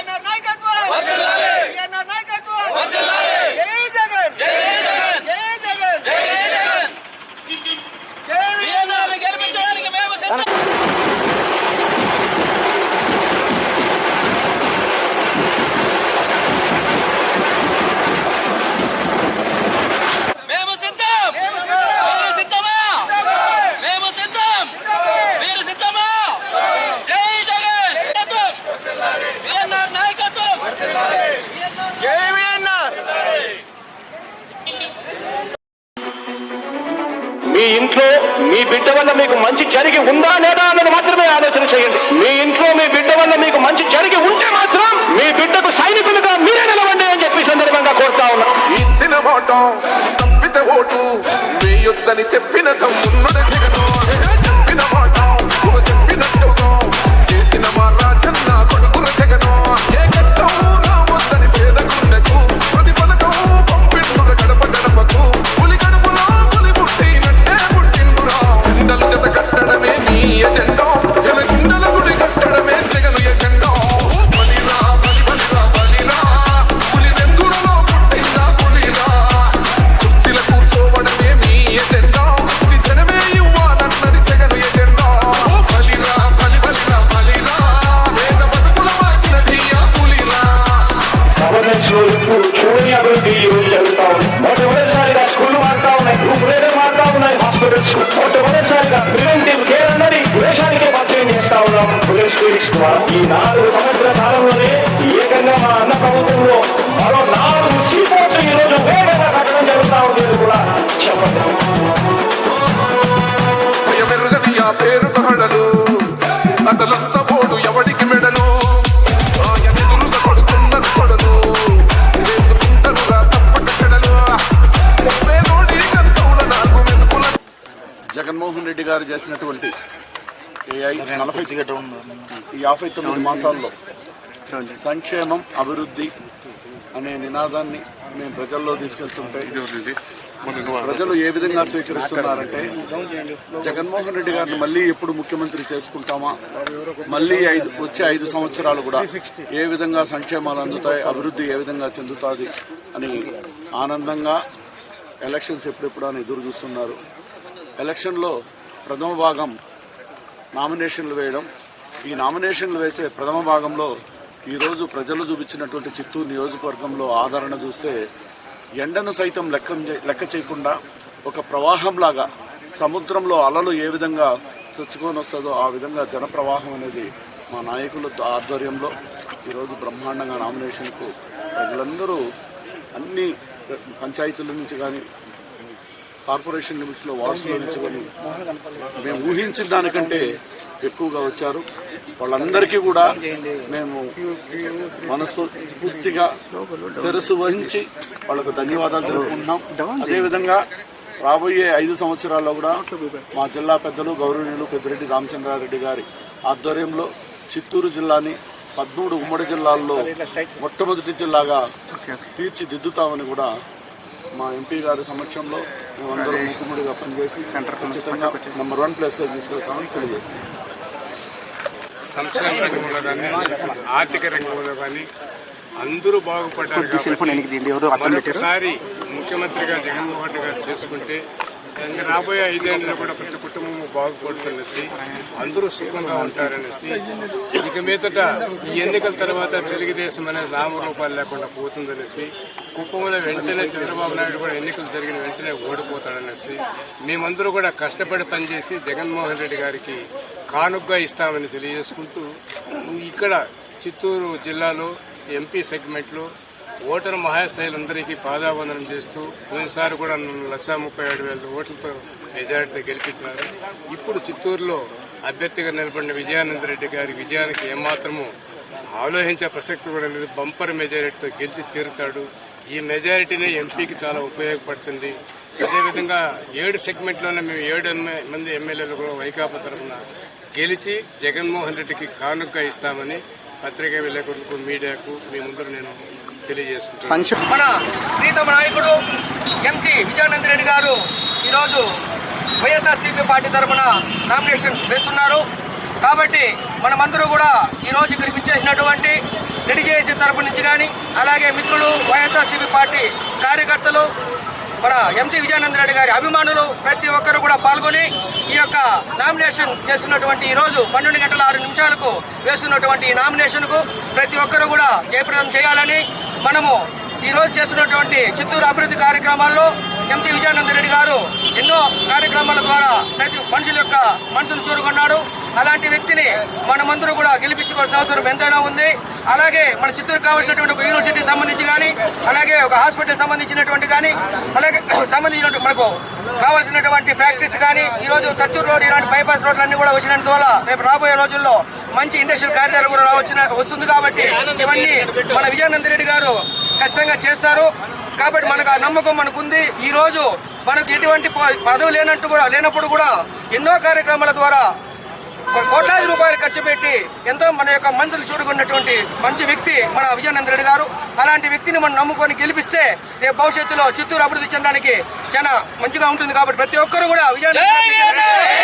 Reagan, Reagan మీ ఇంట్లో మీ బిడ్డ వల్ల మీకు మంచి జరిగి ఉందా లేదా అన్నది మాత్రమే ఆలోచన చేయండి. మీ ఇంట్లో మీ బిడ్డ వల్ల మీకు మంచి జరిగి ఉంటే మాత్రం మీ బిడ్డకు సైనికులుగా మీరే నిలవండి అని చెప్పి సందర్భంగా కోరుతా ఉన్నా. ఇచ్చిన మాట తప్పితే ఓటు చెప్పిన తమ్ముడు జగను ఈ నాలుగు సంవత్సరాల కాలంలోనే ఏకంగా మా అన్న ప్రభుత్వంలో మరో నాలుగు సీపోర్ట్లు ఈ రోజు వేగంగా కట్టడం జరుగుతా ఉంది అని కూడా చెప్పండి పేరు కహడలు అసలు సపోడు ఎవడికి మెడలు? ఆయన ఎదురుగా కొడుతున్నది కొడలు వేసుకుంటారుగా తప్పక చెడలు. పేదోడి కంచౌల నాకు మెతుకుల జగన్మోహన్ రెడ్డి గారు చేసినటువంటి నలభై యాభై తొమ్మిది మాసాల్లో సంక్షేమం అభివృద్ధి అనే నినాదాన్ని మేము ప్రజల్లో తీసుకెళ్తుంటే ప్రజలు ఏ విధంగా స్వీకరిస్తున్నారంటే జగన్మోహన్ రెడ్డి గారిని మళ్ళీ ఎప్పుడు ముఖ్యమంత్రి చేసుకుంటామా? మళ్ళీ ఐదు వచ్చే ఐదు సంవత్సరాలు కూడా ఏ విధంగా సంక్షేమాలు అందుతాయి అభివృద్ధి ఏ విధంగా చెందుతుంది అని ఆనందంగా ఎలక్షన్స్ ఎప్పుడెప్పుడు అని ఎదురు చూస్తున్నారు. ఎలక్షన్లో ప్రథమ భాగం నామినేషన్లు వేయడం ఈ నామినేషన్లు వేసే ప్రథమ భాగంలో ఈ రోజు ప్రజలు చూపించినటువంటి చిత్తూరు నియోజకవర్గంలో ఆదరణ చూస్తే ఎండను సైతం లెక్క లెక్క చేయకుండా ఒక ప్రవాహంలాగా సముద్రంలో అలలు ఏ విధంగా చొచ్చుకొని వస్తుందో ఆ విధంగా జనప్రవాహం అనేది మా నాయకుల ఆధ్వర్యంలో ఈరోజు బ్రహ్మాండంగా నామినేషన్కు ప్రజలందరూ అన్ని పంచాయతీల నుంచి కానీ కార్పొరేషన్ లిమిట్స్లో లో నుంచి కానీ మేము ఊహించిన దానికంటే ఎక్కువగా వచ్చారు. వాళ్ళందరికీ కూడా మేము మనసు పూర్తిగా శిరస్సు వహించి వాళ్ళకు ధన్యవాదాలు తెలుపుకుంటున్నాం. అదేవిధంగా రాబోయే ఐదు సంవత్సరాల్లో కూడా మా జిల్లా పెద్దలు గౌరవనీయులు పెద్దిరెడ్డి రామచంద్రారెడ్డి గారి ఆధ్వర్యంలో చిత్తూరు జిల్లాని పదమూడు ఉమ్మడి జిల్లాల్లో మొట్టమొదటి జిల్లాగా తీర్చిదిద్దుతామని కూడా మా ఎంపీ గారి సమక్షంలో మేమందరం ముఖ్యమంత్రిగా పనిచేసి ఖచ్చితంగా నెంబర్ వన్ ప్లేస్లో తీసుకెళ్తామని తెలియజేస్తున్నాం. సంక్షేమ రంగంలో కానీ ఆర్థిక రంగంలో కానీ అందరూ బాగుపడ్డారు మరొకసారి ముఖ్యమంత్రిగా జగన్మోహన్ రెడ్డి గారు చేసుకుంటే ఇంకా రాబోయే ఐదేళ్ళలో కూడా ప్రతి కుటుంబం బాగుపడుతుందనేసి అందరూ సుఖంగా ఉంటారనేసి ఇక మీదట ఈ ఎన్నికల తర్వాత తెలుగుదేశం అనేది నామరూపాలు లేకుండా పోతుందనేసి కుప్పంలో వెంటనే చంద్రబాబు నాయుడు కూడా ఎన్నికలు జరిగిన వెంటనే ఓడిపోతాడనేసి మేమందరూ కూడా కష్టపడి పనిచేసి జగన్మోహన్ రెడ్డి గారికి కానుగ్గా ఇస్తామని తెలియజేసుకుంటూ ఇక్కడ చిత్తూరు జిల్లాలో ఎంపీ సెగ్మెంట్లో ఓటరు మహాశైలందరికీ పాదావందనం చేస్తూ పోయినసారి కూడా నన్ను లక్షా ముప్పై ఏడు వేల ఓట్లతో మెజారిటీ గెలిపించారు ఇప్పుడు చిత్తూరులో అభ్యర్థిగా నిలబడిన విజయానంద రెడ్డి గారి విజయానికి ఏమాత్రము ఆలోచించే ప్రసక్తి కూడా లేదు. బంపర్ మెజారిటీతో గెలిచి తీరుతాడు. ఈ మెజారిటీనే ఎంపీకి చాలా ఉపయోగపడుతుంది. అదేవిధంగా ఏడు సెగ్మెంట్లోనే మేము ఏడు మంది ఎమ్మెల్యేలు కూడా వైకాపా తరఫున గెలిచి జగన్మోహన్ రెడ్డికి కానుక ఇస్తామని పత్రికా విలేకరులకు మీడియాకు మీ ముందర నేను తెలియజేసుకుంటాను మన ప్రీతమ నాయకుడు ఎంసీ విజయానంద రెడ్డి గారు ఈరోజు వైఎస్ఆర్సీపీ పార్టీ తరఫున నామినేషన్ వేస్తున్నారు. కాబట్టి మనమందరూ కూడా ఈ రోజు ఇక్కడికి ఇచ్చేసినటువంటి రెడీ చేసే తరపు నుంచి కానీ అలాగే మిత్రులు వైఎస్ఆర్సీపీ పార్టీ కార్యకర్తలు మన ఎంసీ విజయానంద రెడ్డి గారి అభిమానులు ప్రతి ఒక్కరు కూడా పాల్గొని ఈ యొక్క నామినేషన్ చేస్తున్నటువంటి ఈ రోజు పన్నెండు గంటల ఆరు నిమిషాలకు వేస్తున్నటువంటి ఈ నామినేషన్కు ప్రతి ఒక్కరు కూడా జయప్రదం చేయాలని మనము ఈ రోజు చేస్తున్నటువంటి చిత్తూరు అభివృద్ధి కార్యక్రమాల్లో ఎంసీ విజయానంద రెడ్డి గారు ఎన్నో కార్యక్రమాల ద్వారా ప్రతి మనుషుల యొక్క మనసును చూరుకున్నాడు అలాంటి వ్యక్తిని మనమందరూ కూడా గెలిపించుకోవాల్సిన అవసరం ఎంతైనా ఉంది. అలాగే మన చిత్తూరు కావాల్సినటువంటి ఒక యూనివర్సిటీ సంబంధించి కానీ అలాగే ఒక హాస్పిటల్ సంబంధించినటువంటి కానీ అలాగే సంబంధించినటువంటి మనకు కావాల్సినటువంటి ఫ్యాక్టరీస్ కానీ ఈ రోజు తచ్చూరు రోడ్ ఇలాంటి బైపాస్ రోడ్లన్నీ కూడా కూడా వచ్చినందువల్ల రేపు రాబోయే రోజుల్లో మంచి ఇండస్ట్రియల్ కారిడార్ కూడా రావచ్చిన వస్తుంది కాబట్టి ఇవన్నీ మన విజయానంద రెడ్డి గారు ఖచ్చితంగా చేస్తారు. కాబట్టి మనకు ఆ నమ్మకం మనకుంది. ఈ రోజు మనకు ఎటువంటి పదవి లేనట్టు కూడా లేనప్పుడు కూడా ఎన్నో కార్యక్రమాల ద్వారా కోట్లాది రూపాయలు ఖర్చు పెట్టి ఎంతో మన యొక్క మంత్రులు చూడుకున్నటువంటి మంచి వ్యక్తి మన విజయానంద రెడ్డి గారు. అలాంటి వ్యక్తిని మనం నమ్ముకొని గెలిపిస్తే రేపు భవిష్యత్తులో చిత్తూరు అభివృద్ధి చెందడానికి చాలా మంచిగా ఉంటుంది కాబట్టి ప్రతి ఒక్కరు కూడా విజయానంద